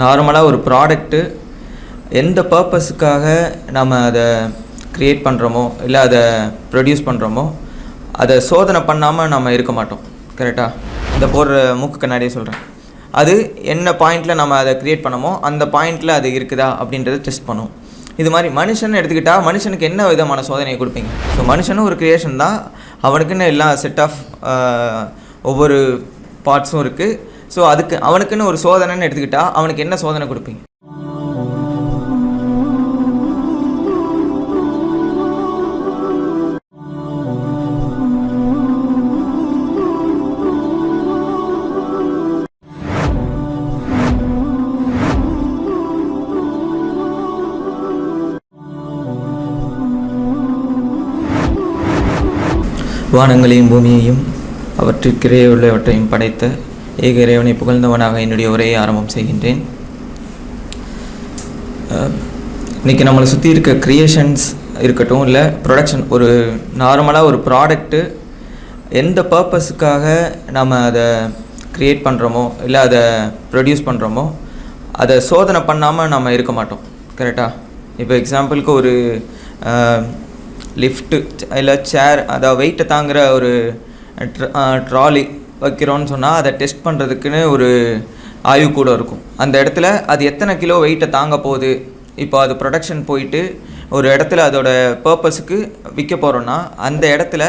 நார்மலாக ஒரு ப்ராடக்ட்டு எந்த பர்பஸுக்காக நம்ம அதை க்ரியேட் பண்ணுறோமோ இல்லை அதை ப்ரொடியூஸ் பண்ணுறோமோ அதை சோதனை பண்ணாமல் நம்ம இருக்க மாட்டோம். கரெக்டாக இந்த போடுற மூக்கு கண்ணாடியே சொல்கிறேன் அது என்ன பாயிண்டில் நம்ம அதை க்ரியேட் பண்ணமோ அந்த பாயிண்டில் அது இருக்குதா அப்படின்றத டெஸ்ட் பண்ணும். இது மாதிரி மனுஷன் எடுத்துக்கிட்டால் மனுஷனுக்கு என்ன விதமான சோதனையை கொடுப்பீங்க? ஸோ மனுஷனும் ஒரு கிரியேஷன் தான். அவனுக்குன்னு எல்லா செட் ஆஃப் ஒவ்வொரு பார்ட்ஸும் இருக்குது ஸோ அதுக்கு அவனுக்குன்னு ஒரு சோதனைன்னு எடுத்துக்கிட்டால் அவனுக்கு என்ன சோதனை கொடுப்பீங்க? வானங்களையும் பூமியையும் அவற்றிற்கிடையே உள்ளவற்றையும் படைத்த ஏக இறைவனை புகழ்ந்தவனாக என்னுடைய உரையை ஆரம்பம் செய்கின்றேன். இன்றைக்கி நம்மளை சுற்றி இருக்க க்ரியேஷன்ஸ் இருக்கட்டும் இல்லை ப்ரொடக்ஷன் ஒரு நார்மலாக ஒரு ப்ராடக்ட்டு எந்த பர்பஸுக்காக நம்ம அதை க்ரியேட் பண்ணுறோமோ இல்லை அதை ப்ரொடியூஸ் பண்ணுறோமோ அதை சோதனை பண்ணாமல் நம்ம இருக்க மாட்டோம். கரெக்டாக இப்போ எக்ஸாம்பிளுக்கு ஒரு லிஃப்ட்டு இல்லை சேர் அதாவது வெயிட்டை தாங்குகிற ஒரு ட்ராலி வைக்கிறோன்னு சொன்னால் அதை டெஸ்ட் பண்ணுறதுக்குன்னு ஒரு ஆய்வு கூட இருக்கும். அந்த இடத்துல அது எத்தனை கிலோ வெயிட்டை தாங்க போகுது? இப்போ அது ப்ரொடக்ஷன் போயிட்டு ஒரு இடத்துல அதோட பர்பஸுக்கு விற்க போகிறோன்னா அந்த இடத்துல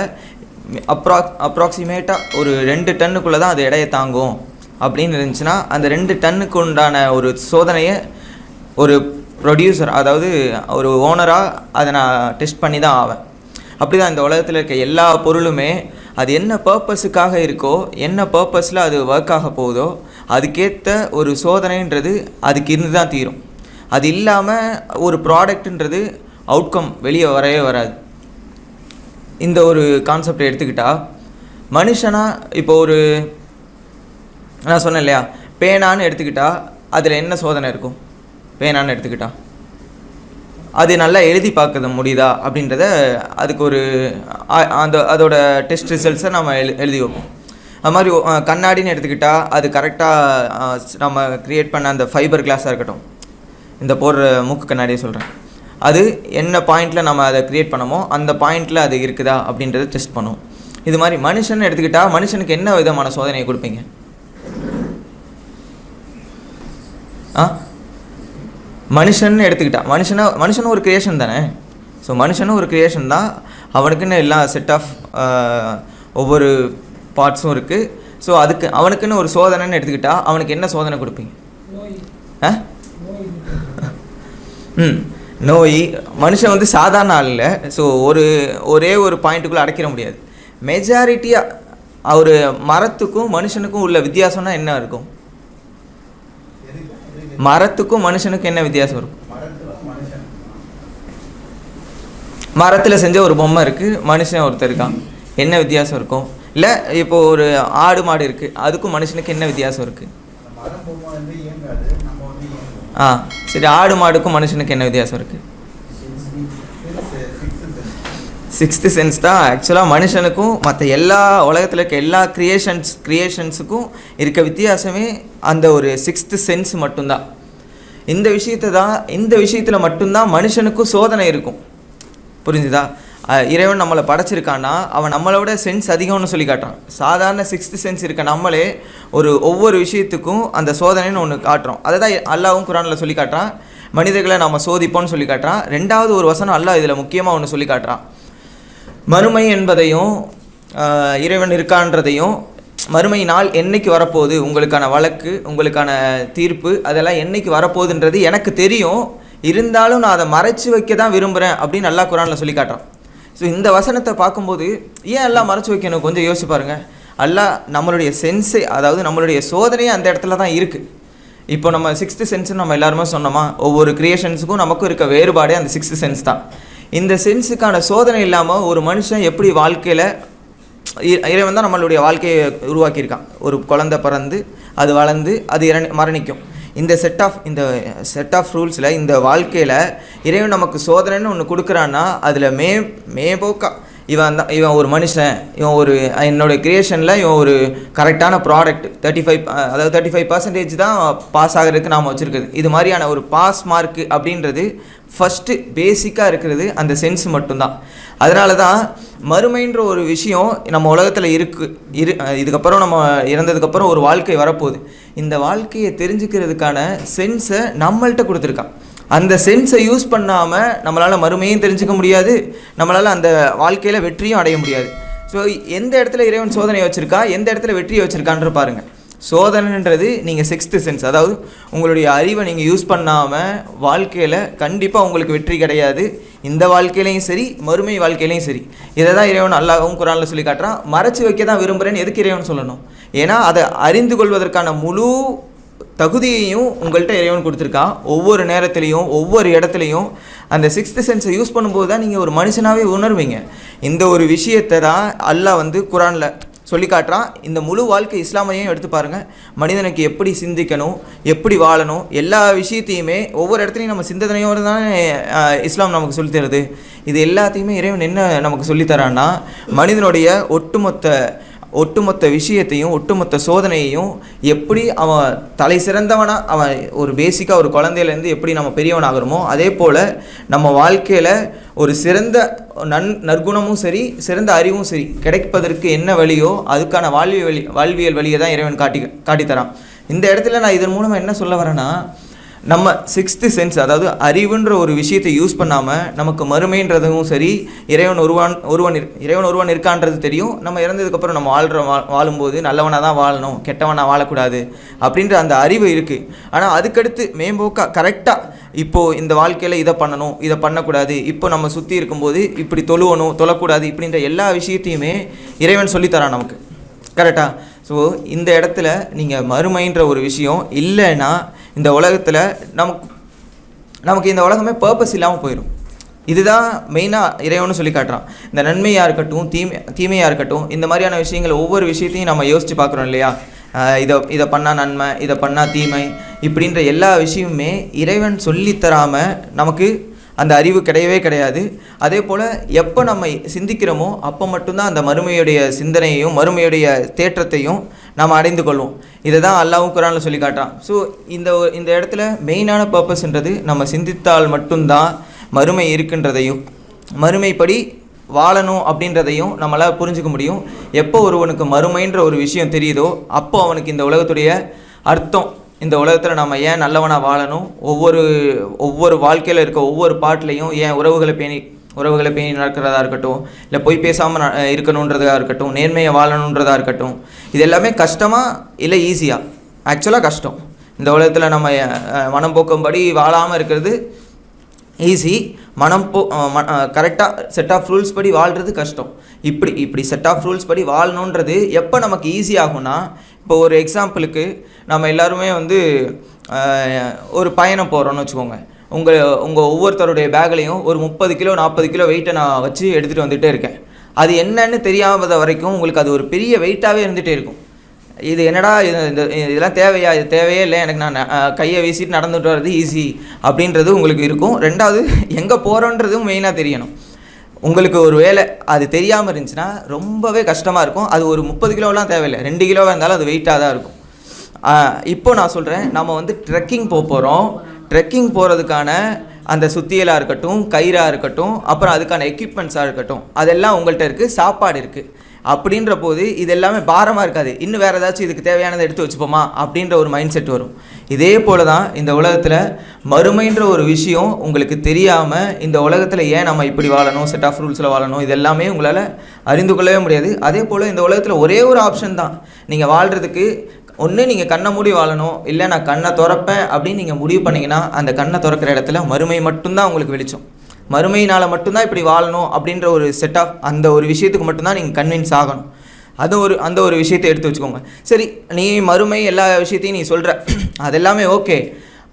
அப்ராக் அப்ராக்சிமேட்டாக ஒரு ரெண்டு டன்னுக்குள்ளே தான் அது எடையை தாங்கும். அப்படின்னு இருந்துச்சுன்னா அந்த ரெண்டு டன்னுக்கு உண்டான ஒரு சோதனையை ஒரு ப்ரொடியூசர் அதாவது ஒரு ஓனராக அதை நான் டெஸ்ட் பண்ணி தான் ஆவேன். அப்படி தான் இந்த உலகத்தில் இருக்க எல்லா பொருளுமே அது என்ன பர்பஸுக்காக இருக்கோ என்ன பர்பஸில் அது ஒர்க் ஆக போகுதோ அதுக்கேற்ற ஒரு சோதனைன்றது அதுக்கு இருந்து தான் தீரும். அது இல்லாமல் ஒரு ப்ராடக்ட்ன்றது அவுட்கம் வெளியே வரவே வராது. இந்த ஒரு கான்செப்டை எடுத்துக்கிட்டால் மனுஷனாக இப்போ ஒரு நான் சொன்னேன் இல்லையா பேனான்னு எடுத்துக்கிட்டால் அதில் என்ன சோதனை இருக்கும்? பேனான்னு எடுத்துக்கிட்டால் அது நல்லா எழுதி பார்க்க முடியுதா? அப்படின்றத அதுக்கு ஒரு அந்த அதோட டெஸ்ட் ரிசல்ட்ஸை நம்ம எழு எழுதி வைப்போம். அது மாதிரி கண்ணாடின்னு எடுத்துக்கிட்டால் அது கரெக்டாக நம்ம க்ரியேட் பண்ண அந்த ஃபைபர் கிளாஸாக இருக்கட்டும். இந்த போடுற மூக்கு கண்ணாடியை சொல்கிறேன் அது என்ன பாயிண்டில் நம்ம அதை க்ரியேட் பண்ணமோ அந்த பாயிண்டில் அது இருக்குதா அப்படின்றத டெஸ்ட் பண்ணும். இது மாதிரி மனுஷன் எடுத்துக்கிட்டால் மனுஷனுக்கு என்ன விதமான சோதனையை கொடுப்பீங்க? ஆ? மனுஷன் எடுத்துக்கிட்டா. மனுஷனா மனுஷனும் ஒரு கிரியேஷன் தானே? ஸோ மனுஷனும் ஒரு கிரியேஷன் தான். அவனுக்குன்னு எல்லா செட் ஆஃப் ஒவ்வொரு பார்ட்ஸும் இருக்குது ஸோ அதுக்கு அவனுக்குன்னு ஒரு சோதனைன்னு எடுத்துக்கிட்டா அவனுக்கு என்ன சோதனை கொடுப்பீங்க? ஆ? ம். நோய். மனுஷன் வந்து சாதாரண ஆள் இல்லை. ஸோ ஒரு ஒரே ஒரு பாயிண்ட்டுக்குள்ளே அடைக்கிற முடியாது. மெஜாரிட்டியாக ஒரு மரத்துக்கும் மனுஷனுக்கும் உள்ள வித்தியாசம்னா என்ன இருக்கும்? மரத்துக்கும் மனுஷனுக்கும் என்ன வித்தியாசம் இருக்கும்? மரத்தில் செஞ்ச ஒரு பொம்மை இருக்குது மனுஷன் ஒருத்தர் இருக்கான். என்ன வித்தியாசம் இருக்கும்? இல்லை இப்போ ஒரு ஆடு மாடு இருக்குது அதுக்கும் மனுஷனுக்கு என்ன வித்தியாசம் இருக்குது ஆ சரி ஆடு மாடுக்கும் மனுஷனுக்கு என்ன வித்தியாசம் இருக்குது சிக்ஸ்த்து சென்ஸ் தான். ஆக்சுவலாக மனுஷனுக்கும் மற்ற எல்லா உலகத்தில் இருக்க எல்லா க்ரியேஷன்ஸ் க்ரியேஷன்ஸுக்கும் இருக்க வித்தியாசமே அந்த ஒரு சிக்ஸ்த்து சென்ஸ் மட்டும்தான். இந்த விஷயத்தை தான் இந்த விஷயத்தில் மட்டும்தான் மனுஷனுக்கும் சோதனை இருக்கும். புரிஞ்சுதா? இறைவன் நம்மளை படைச்சிருக்கான்னா அவன் நம்மளோட சென்ஸ் அதிகம்னு சொல்லி காட்டுறான். சாதாரண சிக்ஸ்த்து சென்ஸ் இருக்க நம்மளே ஒரு ஒவ்வொரு விஷயத்துக்கும் அந்த சோதனைன்னு ஒன்று காட்டுறோம். அதை தான் அல்லாவும் குரானில் சொல்லி காட்டுறான். மனிதர்களை நம்ம சோதிப்போம்னு சொல்லி காட்டுறான். ரெண்டாவது ஒரு வசனம் அல்லாஹ் இதில் முக்கியமாக ஒன்று சொல்லி காட்டுறான். மறுமை என்பதையும் இறைவன் இருக்கான்றதையும் மறுமை நாள் என்னைக்கு வரப்போகுது உங்களுக்கான வழக்கு உங்களுக்கான தீர்ப்பு அதெல்லாம் என்னைக்கு வரப்போகுதுன்றது எனக்கு தெரியும். இருந்தாலும் நான் அதை மறைச்சு வைக்க தான் விரும்புகிறேன் அப்படின்னு நல்லா குரானில் சொல்லி காட்டுறான். ஸோ இந்த வசனத்தை பார்க்கும்போது ஏன் எல்லாம் மறைச்சு வைக்கணும்? கொஞ்சம் யோசிச்சு பாருங்கள் எல்லாம் நம்மளுடைய சென்ஸே அதாவது நம்மளுடைய சோதனையே அந்த இடத்துல தான் இருக்குது இப்போ நம்ம சிக்ஸ்த்து சென்ஸ் நம்ம எல்லாருமே சொன்னோமா ஒவ்வொரு கிரியேஷன்ஸுக்கும் நமக்கும் இருக்க வேறுபாடே அந்த சிக்ஸ்த்து சென்ஸ் தான். இந்த சென்ஸுக்கான சோதனை இல்லாமல் ஒரு மனுஷன் எப்படி வாழ்க்கையில் இ- இறைவன் தான் நம்மளுடைய வாழ்க்கையை உருவாக்கியிருக்கான். ஒரு குழந்தை பிறந்து அது வளர்ந்து அது இரணி மரணிக்கும். இந்த செட் ஆஃப் இந்த செட் ஆஃப் ரூல்ஸில் இந்த வாழ்க்கையில் இறைவன் நமக்கு சோதனைன்னு ஒன்று கொடுக்குறான்னா அதில் மே மேபோக்கா இவன் தான் இவன் ஒரு மனுஷன் இவன் ஒரு என்னோட க்ரியேஷனில் இவன் ஒரு கரெக்டான ப்ராடக்ட் தேர்ட்டி ஃபைவ் அதாவது தேர்ட்டி ஃபைவ் பர்சன்டேஜ் தான் பாஸ் ஆகிறதுக்கு நாம் வச்சுருக்குது இது மாதிரியான ஒரு பாஸ் மார்க் அப்படின்றது ஃபஸ்ட்டு பேசிக்காக இருக்கிறது அந்த சென்ஸ் மட்டும்தான். அதனால தான் மறுமைன்ற ஒரு விஷயம் நம்ம உலகத்தில் இருக்கு இரு இதுக்கப்புறம் நம்ம இறந்ததுக்கப்புறம் ஒரு வாழ்க்கை வரப்போகுது. இந்த வாழ்க்கையை தெரிஞ்சுக்கிறதுக்கான சென்ஸை நம்மள்கிட்ட கொடுத்துருக்கான். அந்த சென்ஸை யூஸ் பண்ணாமல் நம்மளால் மறுமையும் தெரிஞ்சுக்க முடியாது. நம்மளால் அந்த வாழ்க்கையில் வெற்றியும் அடைய முடியாது. ஸோ எந்த இடத்துல இறைவன் சோதனை வச்சுருக்கா? எந்த இடத்துல வெற்றியை வச்சுருக்கான்ற பாருங்கள் சோதனைன்றது நீங்கள் சிக்ஸ்த்து சென்ஸ் அதாவது உங்களுடைய அறிவை நீங்கள் யூஸ் பண்ணாமல் வாழ்க்கையில் கண்டிப்பாக உங்களுக்கு வெற்றி கிடையாது. இந்த வாழ்க்கையிலையும் சரி மறுமை வாழ்க்கையிலையும் சரி. இதை தான் இறைவன் அல்லாவும் குரானில் சொல்லி காட்டுறான். மறைச்சி வைக்க தான் விரும்புகிறேன்னு எதுக்கு இறைவன் சொல்லணும்? ஏன்னா அதை அறிந்து கொள்வதற்கான முழு தகுதியையும் உங்கள்கிட்ட இறைவன் கொடுத்துருக்கான் ஒவ்வொரு நேரத்துலையும் ஒவ்வொரு இடத்துலையும் அந்த சிக்ஸ்த் சென்ஸை யூஸ் பண்ணும்போது தான் நீங்கள் ஒரு மனுஷனாகவே உணர்வீங்க. இந்த ஒரு விஷயத்தை தான் அல்லாஹ் வந்து குரானில் சொல்லி காட்டுறான். இந்த முழு வாழ்க்கை இஸ்லாமையும் எடுத்து பாருங்கள் மனிதனுக்கு எப்படி சிந்திக்கணும் எப்படி வாழணும் எல்லா விஷயத்தையுமே ஒவ்வொரு இடத்துலையும் நம்ம சிந்தனையோடு தானே இஸ்லாம் நமக்கு சொல்லித் தருது. இது எல்லாத்தையுமே இறைவன் என்ன நமக்கு சொல்லித்தரான்னா மனிதனுடைய ஒட்டுமொத்த ஒட்டுமொத்த விஷயத்தையும் ஒட்டுமொத்த சோதனையையும் எப்படி அவன் தலை சிறந்தவனாக அவன் ஒரு பேசிக்காக ஒரு குழந்தையிலேருந்து எப்படி நம்ம பெரியவனாகிறோமோ அதே போல் நம்ம வாழ்க்கையில் ஒரு சிறந்த நன் நற்குணமும் சரி சிறந்த அறிவும் சரி கிடைப்பதற்கு என்ன வழியோ அதுக்கான வாழ்வியல் வழி வாழ்வியல் வழியை தான் இறைவன் காட்டி காட்டித்தரான். இந்த இடத்துல நான் இதன் மூலமாக என்ன சொல்ல வரேன்னா நம்ம சிக்ஸ்த்து சென்ஸ் அதாவது அறிவுன்ற ஒரு விஷயத்தை யூஸ் பண்ணாமல் நமக்கு மறுமைன்றதும் சரி இறைவன் ஒருவான் ஒருவன் இறைவன் ஒருவன் இருக்கான்றது தெரியும். நம்ம இறந்ததுக்கப்புறம் நம்ம வாழ்கிற வா வாழும்போது நல்லவனாக தான் வாழணும் கெட்டவனாக வாழக்கூடாது அப்படின்ற அந்த அறிவு இருக்குது ஆனால் அதுக்கடுத்து மேம்போக்காக கரெக்டாக இப்போது இந்த வாழ்க்கையில் இதை பண்ணணும் இதை பண்ணக்கூடாது. இப்போ நம்ம சுற்றி இருக்கும்போது இப்படி தொழுவணும் தொழக்கூடாது இப்படின்ற எல்லா விஷயத்தையுமே இறைவன் சொல்லித்தரான் நமக்கு. கரெக்டாக ஸோ இந்த இடத்துல நீங்கள் மறுமைன்ற ஒரு விஷயம் இல்லைன்னா இந்த உலகத்தில் நமக்கு நமக்கு இந்த உலகமே பர்பஸ் இல்லாமல் போயிடும் இதுதான் மெயினாக இறைவனு சொல்லி காட்டுறான். இந்த நன்மையாக இருக்கட்டும் தீமை தீமையாக இருக்கட்டும் இந்த மாதிரியான விஷயங்கள் ஒவ்வொரு விஷயத்தையும் நம்ம யோசித்து பார்க்குறோம் இல்லையா? இதை இதை பண்ணால் நன்மை இதை பண்ணால் தீமை இப்படின்ற எல்லா விஷயமுமே இறைவன் சொல்லித்தராமல் நமக்கு அந்த அறிவு கிடையவே கிடையாது. அதே போல் எப்போ நம்ம சிந்திக்கிறோமோ அப்போ மட்டும்தான் அந்த மறுமையுடைய சிந்தனையையும் மறுமையுடைய தேற்றத்தையும் நாம் அடைந்து கொள்வோம். இதை தான் அல்லாவும் குரானில் சொல்லி காட்டுறான். ஸோ இந்த இந்த இடத்துல மெயினான பர்பஸ்ன்றது நம்ம சிந்தித்தால் மட்டும்தான் மறுமை இருக்கின்றதையும் மறுமைப்படி வாழணும் அப்படின்றதையும் நம்மளால் புரிஞ்சுக்க முடியும். எப்போ ஒருவனுக்கு மறுமைன்ற ஒரு விஷயம் தெரியுதோ அப்போ அவனுக்கு இந்த உலகத்துடைய அர்த்தம் இந்த உலகத்தில் நம்ம ஏன் நல்லவனாக வாழணும்? ஒவ்வொரு ஒவ்வொரு வாழ்க்கையில் இருக்க ஒவ்வொரு பாட்டிலையும் ஏன் உறவுகளை பேணி உறவுகளை பேணி நடக்கிறதா இருக்கட்டும் இல்லை பொய் பேசாமல் இருக்கணுன்றதாக இருக்கட்டும் நேர்மையை வாழணுன்றதா இருக்கட்டும் இது எல்லாமே கஷ்டமாக இல்லை ஈஸியாக ஆக்சுவலாக கஷ்டம். இந்த உலகத்தில் நம்ம மனம் போக்கும்படி வாழாமல் இருக்கிறது ஈஸி மனம் போ கரெக்டாக செட் ஆஃப் ரூல்ஸ் படி வாழ்கிறது கஷ்டம். இப்படி இப்படி செட் ஆஃப் ரூல்ஸ் படி வாழணுன்றது எப்போ நமக்கு ஈஸி ஆகும்னா இப்போ ஒரு எக்ஸாம்பிளுக்கு நம்ம எல்லாருமே வந்து ஒரு பயணம் போகிறோன்னு வச்சுக்கோங்க. உங்கள் உங்கள் ஒவ்வொருத்தருடைய பேக்லேயும் ஒரு முப்பது கிலோ நாற்பது கிலோ வெயிட்டை நான் வச்சு எடுத்துகிட்டு வந்துகிட்டே இருக்கேன். அது என்னன்னு தெரியாத வரைக்கும் உங்களுக்கு அது ஒரு பெரிய வெயிட்டாகவே இருந்துகிட்டே இருக்கும். இது என்னடா இது இந்த இதெல்லாம் தேவையா இது தேவையே இல்லை எனக்கு நான் கையை வீசிட்டு நடந்துட்டு வர்றது ஈஸி அப்படின்றது உங்களுக்கு இருக்கும். ரெண்டாவது எங்கே போகிறோன்றதும் மெயினாக தெரியணும். உங்களுக்கு ஒரு வேலை அது தெரியாமல் இருந்துச்சுன்னா ரொம்பவே கஷ்டமாக இருக்கும். அது ஒரு முப்பது கிலோலாம் தேவையில்லை. ரெண்டு கிலோவாக இருந்தாலும் அது வெயிட்டாக தான் இருக்கும். இப்போ நான் சொல்கிறேன் நம்ம வந்து ட்ரெக்கிங் போக போகிறோம் ட்ரெக்கிங் போகிறதுக்கான அந்த சுத்தியலாக இருக்கட்டும் கயிறாக இருக்கட்டும் அப்புறம் அதுக்கான எக்யூப்மெண்ட்ஸாக இருக்கட்டும் அதெல்லாம் உங்கள்கிட்ட இருக்குது சாப்பாடு இருக்குது அப்படின்ற போது இது எல்லாமே பாரமாக இருக்காது. இன்னும் வேறு ஏதாச்சும் இதுக்கு தேவையானதை எடுத்து வச்சுப்போமா? அப்படின்ற ஒரு மைண்ட் செட் வரும். இதே போல தான் இந்த உலகத்தில் மறுமைன்ற ஒரு விஷயம் உங்களுக்கு தெரியாமல் இந்த உலகத்தில் ஏன் நம்ம இப்படி வாழணும் செட் ஆஃப் ரூல்ஸில் வாழணும் இது எல்லாமே உங்களால் அறிந்து கொள்ளவே முடியாது. அதே போல் இந்த உலகத்தில் ஒரே ஒரு ஆப்ஷன் தான். நீங்கள் வாழ்கிறதுக்கு ஒன்று நீங்கள் கண்ணை மூடி வாழணும். இல்லை நான் கண்ணை திறப்பேன் அப்படின்னு நீங்கள் முடிவு பண்ணிங்கன்னா அந்த கண்ணை திறக்கிற இடத்துல மறுமை மட்டும்தான் உங்களுக்கு வெளிச்சம். மறுமையினால் மட்டும்தான் இப்படி வாழணும் அப்படின்ற ஒரு செட் ஆஃப் அந்த ஒரு விஷயத்துக்கு மட்டும்தான் நீங்கள் கன்வின்ஸ் ஆகணும். அது ஒரு அந்த ஒரு விஷயத்தை எடுத்து வச்சுக்கோங்க. சரி நீ மறுமை எல்லா விஷயத்தையும் நீ சொல்கிற அதெல்லாமே ஓகே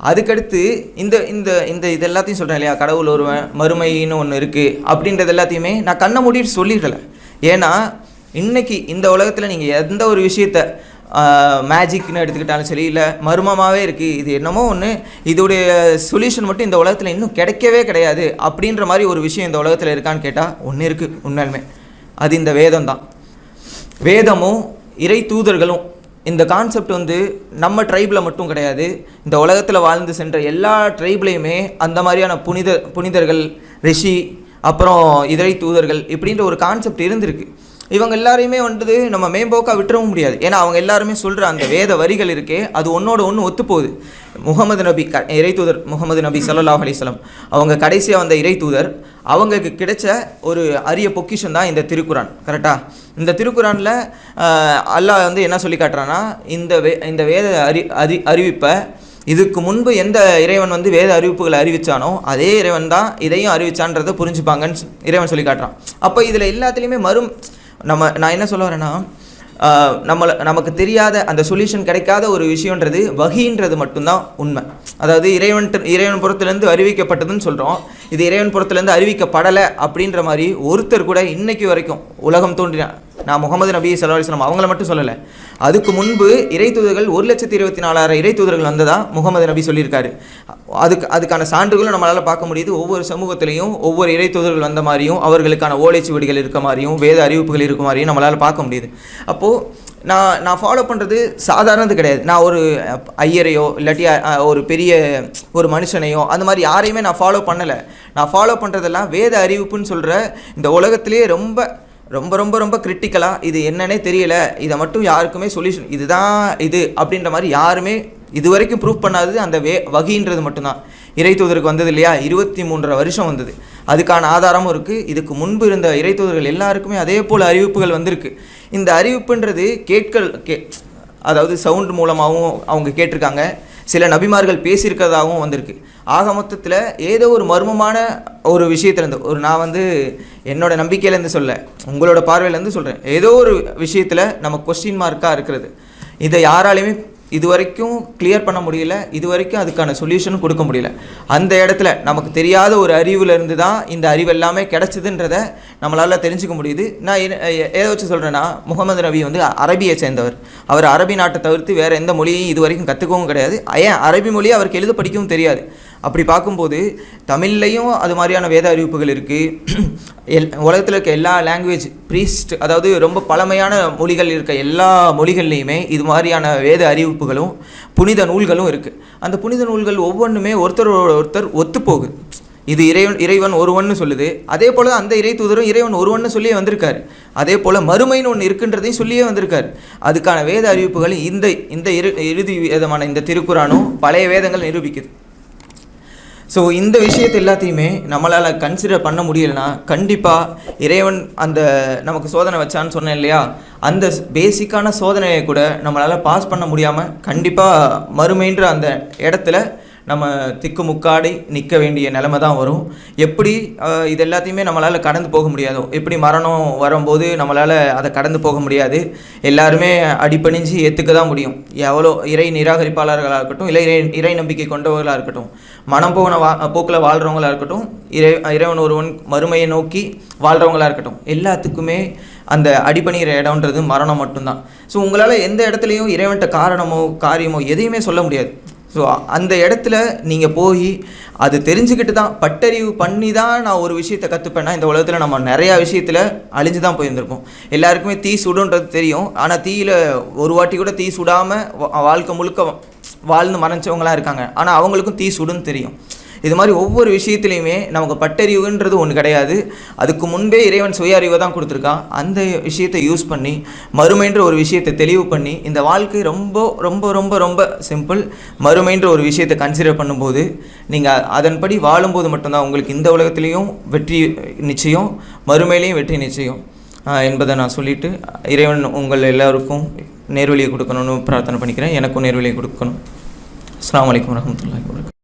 அதுக்கடுத்து இந்த இந்த இந்த இது எல்லாத்தையும் சொல்கிறேன் இல்லையா? கடவுள் ஒருவன் மறுமைன்னு ஒன்று இருக்குது அப்படின்றது எல்லாத்தையுமே நான் கண்ணை மூடிட்டு சொல்லிடலை. ஏன்னா இன்றைக்கி இந்த உலகத்தில் நீங்கள் எந்த ஒரு விஷயத்த மேஜிக்னு எடுத்துக்கிட்டாலும் சரி இல்லை மர்மமாகவே இருக்குது இது என்னமோ ஒன்று இதோடைய சொல்யூஷன் மட்டும் இந்த உலகத்தில் இன்னும் கிடைக்கவே கிடையாது. அப்படின்ற மாதிரி ஒரு விஷயம் இந்த உலகத்தில் இருக்கான்னு கேட்டால் ஒன்று இருக்குது உண்மையுமே அது இந்த வேதம் தான். வேதமும் இறை தூதர்களும் இந்த கான்செப்ட் வந்து நம்ம ட்ரைபில் மட்டும் கிடையாது. இந்த உலகத்தில் வாழ்ந்து சென்ற எல்லா ட்ரைப்லேயுமே அந்த மாதிரியான புனித புனிதர்கள் ரிஷி அப்புறம் இறை தூதர்கள் இப்படின்ற ஒரு கான்செப்ட் இருந்திருக்கு. இவங்க எல்லாரையுமே வந்துட்டு நம்ம மேம்போக்கா விட்டுறவும் முடியாது. ஏன்னா அவங்க எல்லாருமே சொல்கிற அந்த வேத வரிகள் இருக்கே அது ஒன்றோட ஒன்று ஒத்துப்போகுது. முகமது நபி க இறை தூதர் முகமது நபி ஸல்லல்லாஹு அலிஸ்லாம் அவங்க கடைசியாக வந்த இறை தூதர் அவங்களுக்கு கிடைச்ச ஒரு அரிய பொக்கிஷம் தான் இந்த திருக்குறான். கரெக்டாக இந்த திருக்குறானில் அல்லாஹ் வந்து என்ன சொல்லி காட்டுறான்னா இந்த வே இந்த வேத அறி அறி அறிவிப்பை இதுக்கு முன்பு எந்த இறைவன் வந்து வேத அறிவிப்புகளை அறிவிச்சானோ அதே இறைவன் தான் இதையும் அறிவிச்சான்றதை புரிஞ்சுப்பாங்கன்னு இறைவன் சொல்லி காட்டுறான். அப்போ இதில் எல்லாத்துலேயுமே மறும் நம்ம நான் என்ன சொல்ல வரேன்னா நம்மளை நமக்கு தெரியாத அந்த சொல்யூஷன் கிடைக்காத ஒரு விஷயன்றது வகின்றது மட்டும்தான் உண்மை. அதாவது இறைவன் இறைவன் புறத்துலேருந்து அறிவிக்கப்பட்டதுன்னு சொல்கிறோம் இது இறைவன் புறத்துலேருந்து அறிவிக்கப்படலை அப்படின்ற மாதிரி ஒருத்தர் கூட இன்னைக்கு வரைக்கும் உலகம் தோன்றின நான் முகமது நபி சல்லா அலிஸ்லாம் அவங்கள மட்டும் சொல்லலை. அதுக்கு முன்பு இறை தூதர்கள் ஒரு லட்சத்தி இருபத்தி நாலாயிரம் இறை தூதர்கள் வந்ததாக முகமது நபி சொல்லியிருக்காரு. அதுக்கு அதுக்கான சான்றுகளும் நம்மளால் பார்க்க முடியுது. ஒவ்வொரு சமூகத்திலையும் ஒவ்வொரு இறை தூதர்கள் வந்த மாதிரியும் அவர்களுக்கான ஓலைச்சுவடிகள் இருக்க மாதிரியும் வேத அறிவிப்புகள் இருக்க மாதிரியும் நம்மளால் பார்க்க முடியுது. அப்போது நான் நான் ஃபாலோ பண்ணுறது சாதாரணது கிடையாது. நான் ஒரு ஐயரையோ இல்லாட்டி ஒரு பெரிய ஒரு மனுஷனையோ அந்த மாதிரி யாரையுமே நான் ஃபாலோ பண்ணலை. நான் ஃபாலோ பண்ணுறதெல்லாம் வேத அறிவிப்புன்னு சொல்கிற இந்த உலகத்திலேயே ரொம்ப ரொம்ப ரொம்ப ரொம்ப கிரிட்டிக்கலாக இது என்னன்னே தெரியல. இதை மட்டும் யாருக்குமே சொல்யூஷன் இதுதான் இது அப்படின்ற மாதிரி யாருமே இது வரைக்கும் ப்ரூவ் பண்ணாதது அந்த வே வகின்றது மட்டும்தான். இறை தூதருக்கு வந்தது இல்லையா? இருபத்தி மூன்றரை வருஷம் வந்தது. அதுக்கான ஆதாரமும் இருக்குது இதுக்கு முன்பு இருந்த இறை தூதர்கள் எல்லாருக்குமே அதே போல் அறிவிப்புகள் வந்திருக்கு. இந்த அறிவிப்புன்றது கேட்கல் கே அதாவது சவுண்ட் மூலமாகவும் அவங்க கேட்டிருக்காங்க. சில நபிமார்கள் பேசியிருக்கிறதாகவும் வந்திருக்கு. ஆக மொத்தத்தில் ஏதோ ஒரு மர்மமான ஒரு விஷயத்துலேருந்து ஒரு நான் வந்து என்னோடய நம்பிக்கையிலேருந்து சொல்ல உங்களோட பார்வையிலேருந்து சொல்கிறேன் ஏதோ ஒரு விஷயத்தில் நம்ம கொஸ்டின் மார்க்காக இருக்கிறது. இதை யாராலையுமே இது வரைக்கும் கிளியர் பண்ண முடியல. இது வரைக்கும் அதுக்கான சொல்யூஷனும் கொடுக்க முடியல. அந்த இடத்துல நமக்கு தெரியாத ஒரு அறிவுலேருந்து தான் இந்த அறிவு எல்லாமே கிடச்சிதுன்றதை நம்மளால் தெரிஞ்சுக்க முடியுது. நான் என்ன- எதை வச்சு சொல்கிறேன்னா முகமது ரவி வந்து அரபியை சேர்ந்தவர். அவர் அரபி நாட்டை தவிர்த்து வேறு எந்த மொழியையும் இது வரைக்கும் கற்றுக்கவும் கிடையாது. ஏன் அரபி மொழியை அவருக்கு எழுத படிக்கவும் தெரியாது. அப்படி பார்க்கும்போது தமிழ்லையும் அது மாதிரியான வேத அறிவிப்புகள் இருக்குது எல் உலகத்தில் இருக்க எல்லா லாங்குவேஜ் ப்ரீஸ்ட் அதாவது ரொம்ப பழமையான மொழிகள் இருக்க எல்லா மொழிகள்லையுமே இது மாதிரியான வேத அறிவிப்புகளும் புனித நூல்களும் இருக்குது அந்த புனித நூல்கள் ஒவ்வொன்றுமே ஒருத்தரோட ஒருத்தர் ஒத்துப்போகுது இது இறைவன் இறைவன் ஒருவன்னு சொல்லுது. அதே போல் அந்த இறை தூதரும் இறைவன் ஒருவன்னு சொல்லியே வந்திருக்காரு. அதே போல் மறுமைன்னு ஒன்று இருக்குன்றதையும் சொல்லியே வந்திருக்காரு. அதுக்கான வேத அறிவிப்புகள் இந்த இந்த இறு இறுதி வேதமான இந்த திருக்குறானும் பழைய வேதங்கள் நிரூபிக்குது. ஸோ இந்த விஷயத்தை எல்லாத்தையுமே நம்மளால் கன்சிடர் பண்ண முடியலைன்னா கண்டிப்பாக இறைவன் அந்த நமக்கு சோதனை வச்சான்னு சொன்னேன் இல்லையா? அந்த பேசிக்கான சோதனையை கூட நம்மளால் பாஸ் பண்ண முடியாமல் கண்டிப்பாக மறுமைன்ற அந்த இடத்துல நம்ம திக்கு முக்காடி நிற்க வேண்டிய நிலமை தான் வரும். எப்படி இது எல்லாத்தையுமே நம்மளால் கடந்து போக முடியாதோ? எப்படி மரணம் வரும்போது நம்மளால் அதை கடந்து போக முடியாது? எல்லாருமே அடிபணிஞ்சு ஏற்றுக்க தான் முடியும். எவ்வளோ இறை நிராகரிப்பாளர்களாக இருக்கட்டும் இல்லை இறை இறை நம்பிக்கை கொண்டவர்களாக இருக்கட்டும் மனம் போன வா போக்கில் வாழ்கிறவங்களா இருக்கட்டும் இறை இறைவன் ஒருவன் மறுமையை நோக்கி வாழ்கிறவங்களா இருக்கட்டும் எல்லாத்துக்குமே அந்த அடிப்பணிகிற இடம்ன்றது மரணம் மட்டும்தான். ஸோ உங்களால் எந்த இடத்துலையும் இறைவன்ட்ட காரணமோ காரியமோ எதையுமே சொல்ல முடியாது. ஸோ அந்த இடத்துல நீங்கள் போய் அது தெரிஞ்சுக்கிட்டு தான் பட்டறிவு பண்ணி தான் நான் ஒரு விஷயத்தை கற்றுப்பேன்னா இந்த உலகத்தில் நம்ம நிறையா விஷயத்தில் அழிஞ்சு தான் போயிருந்திருப்போம். எல்லாருக்குமே தீ சுடுன்றது தெரியும். ஆனால் தீயில் ஒரு வாட்டி கூட தீ சுடாமல் வாழ்க்கை முழுக்க வாழ்ந்து மறைஞ்சவங்களாம் இருக்காங்க. ஆனால் அவங்களுக்கும் தீ சுடுன்னு தெரியும். இது மாதிரி ஒவ்வொரு விஷயத்துலையுமே நமக்கு பட்டறிவுன்றது ஒன்று கிடையாது. அதுக்கு முன்பே இறைவன் சுய அறிவை தான் கொடுத்துருக்கான் அந்த விஷயத்தை யூஸ் பண்ணி மறுமைன்ற ஒரு விஷயத்தை தெளிவு பண்ணி இந்த வாழ்க்கை ரொம்ப ரொம்ப ரொம்ப ரொம்ப சிம்பிள் மறுமைன்ற ஒரு விஷயத்தை கன்சிடர் பண்ணும்போது நீங்கள் அதன்படி வாழும்போது மட்டும்தான் உங்களுக்கு இந்த உலகத்துலேயும் வெற்றி நிச்சயம் மறுமையிலையும் வெற்றி நிச்சயம். என்பதை நான் சொல்லிட்டு இறைவன் உங்கள் எல்லாருக்கும் நேர்வழியை கொடுக்கணும்னு பிரார்த்தனை பண்ணிக்கிறேன். எனக்கும் நேர்வழியை கொடுக்கணும். அஸ்லாம் வலைக்கம் வரஹ்மத்துல்லாஹி